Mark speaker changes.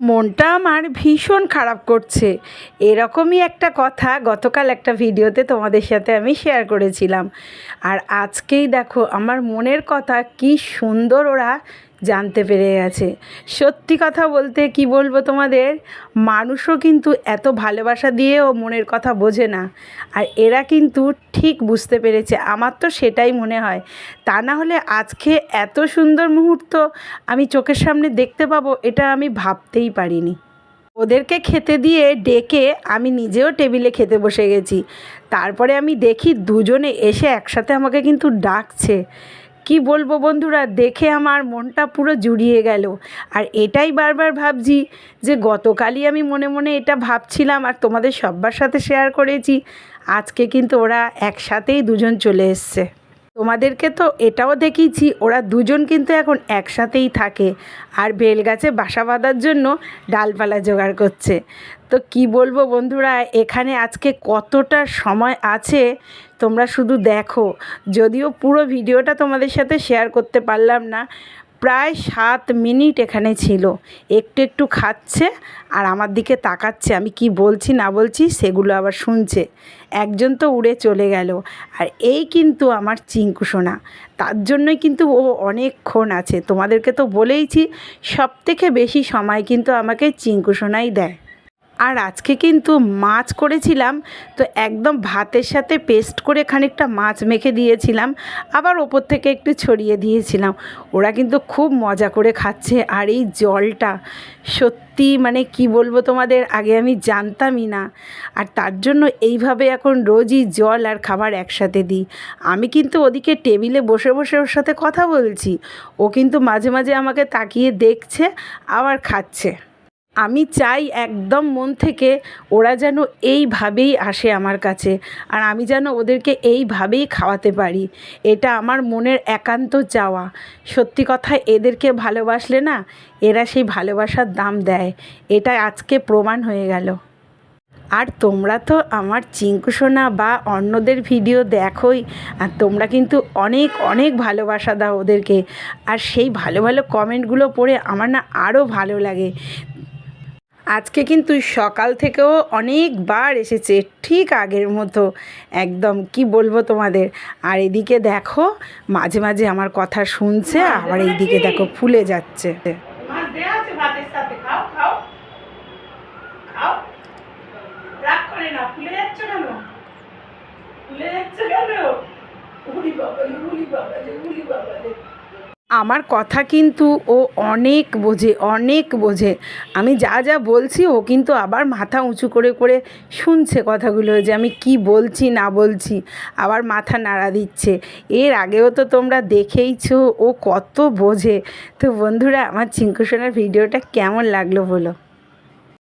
Speaker 1: মনটা আমার ভীষণ খারাপ করছে। এরকমই একটা কথা গতকাল একটা ভিডিওতে তোমাদের সাথে আমি শেয়ার করেছিলাম। আর আজকেই দেখো আমার মনের কথা কি সুন্দর ওরা জানতে পেরে গেছে। সত্যি কথা বলতে কি বলব তোমাদের, মানুষও কিন্তু এত ভালোবাসা দিয়েও মনের কথা বোঝে না। আর এরা কিন্তু ঠিক বুঝতে পেরেছে, আমার তো সেটাই মনে হয়। তা না হলে আজকে এত সুন্দর মুহূর্ত আমি চোখের সামনে দেখতে পাবো, এটা আমি ভাবতেই পারিনি। ওদেরকে খেতে দিয়ে ডেকে আমি নিজেও টেবিলে খেতে বসে গেছি। তারপরে আমি দেখি দুজনে এসে একসাথে আমাকে কিন্তু ডাকছে। কি বলব বন্ধুরা, দেখে আমার মনটা পুরো জুড়িয়ে গেল। আর এটাই বারবার ভাবছি যে গতকালই আমি মনে মনে এটা ভাবছিলাম আর তোমাদের সব্বার সাথে শেয়ার করেছি। আজকে কিন্তু ওরা একসাথেই দুজন চলে এসছে। তোমাদেরকে তো এটাও দেখিয়েছি, ওরা দুজন কিন্তু এখন একসাথেই থাকে। আর বেলগাছে বাসা বাঁধার জন্য ডালপালা জোগাড় করছে। তো কি বলব বন্ধুরা, এখানে আজকে কতটা সময় আছে তোমরা শুধু দেখো। যদিও পুরো ভিডিওটা তোমাদের সাথে শেয়ার করতে পারলাম না, প্রায় সাত মিনিট এখানে ছিল। একটু একটু খাচ্ছে আর আমার দিকে তাকাচ্ছে। আমি কি বলছি না বলছি সেগুলো আবার শুনছে। একজন তো উড়ে চলে গেল। আর এই কিন্তু আমার চিঙ্কু সোনা। তার জন্যই কিন্তু ও অনেকক্ষণ আছে। তোমাদেরকে তো বলেইছি সব থেকে বেশি সময় কিন্তু আমাকে চিঙ্কু সোনাই দেয়। আর আজকে কিন্তু মাছ করেছিলাম, তো একদম ভাতের সাথে পেস্ট করে খানিকটা মাছ মেখে দিয়েছিলাম, আবার ওপর থেকে একটু ছড়িয়ে দিয়েছিলাম। ওরা কিন্তু খুব মজা করে খাচ্ছে আর এই জলটা সত্যি মানে কি বলব তোমাদের, আগে আমি জানতামই না। আর তার জন্য এইভাবে এখন রোজই জল আর খাবার একসাথে দিই। আমি কিন্তু ওদিকে টেবিলে বসে বসে ওর সাথে কথা বলছি, ও কিন্তু মাঝে মাঝে আমাকে তাকিয়ে দেখছে, আবার খাচ্ছে। আমি চাই একদম মন থেকে ওরা যেন এইভাবেই আসে আমার কাছে। আর আমি যেন ওদেরকে এইভাবেই খাওয়াতে পারি। এটা আমার মনের একান্ত চাওয়া। সত্যি কথা, এদেরকে ভালোবাসলে না এরা সেই ভালোবাসার দাম দেয়। এটা আজকে প্রমাণ হয়ে গেল। আর তোমরা তো আমার চিঙ্কু সোনা বা অন্যদের ভিডিও দেখোই। আর তোমরা কিন্তু অনেক অনেক ভালোবাসা দাও ওদেরকে। আর সেই ভালো ভালো কমেন্টগুলো পড়ে আমার না আরও ভালো লাগে। আজকে কিন্তু সকাল থেকেও অনেকবার এসেছে ঠিক আগের মতো একদম কি বলব তোমাদের আর এদিকে দেখো মাঝে মাঝে আমার কথা শুনছে আবার এইদিকে দেখো ফুলে যাচ্ছে ফুলে যাচ্ছে কেন উলি বাবা উলি বাবা উলি বাবা আমার কথা কিন্তু ও অনেক বোঝে অনেক বোঝে। আমি যা যা বলছি, ও কিন্তু আবার মাথা উঁচু করে করে শুনছে কথাগুলো যে আমি কি বলছি, না বলছি, আবার মাথা নাড়া দিচ্ছে। এর আগেও তো তোমরা দেখেইছ, ও কত বোঝে। তো বন্ধুরা, আমার চিঙ্কুসোনার ভিডিওটা কেমন লাগল বলো?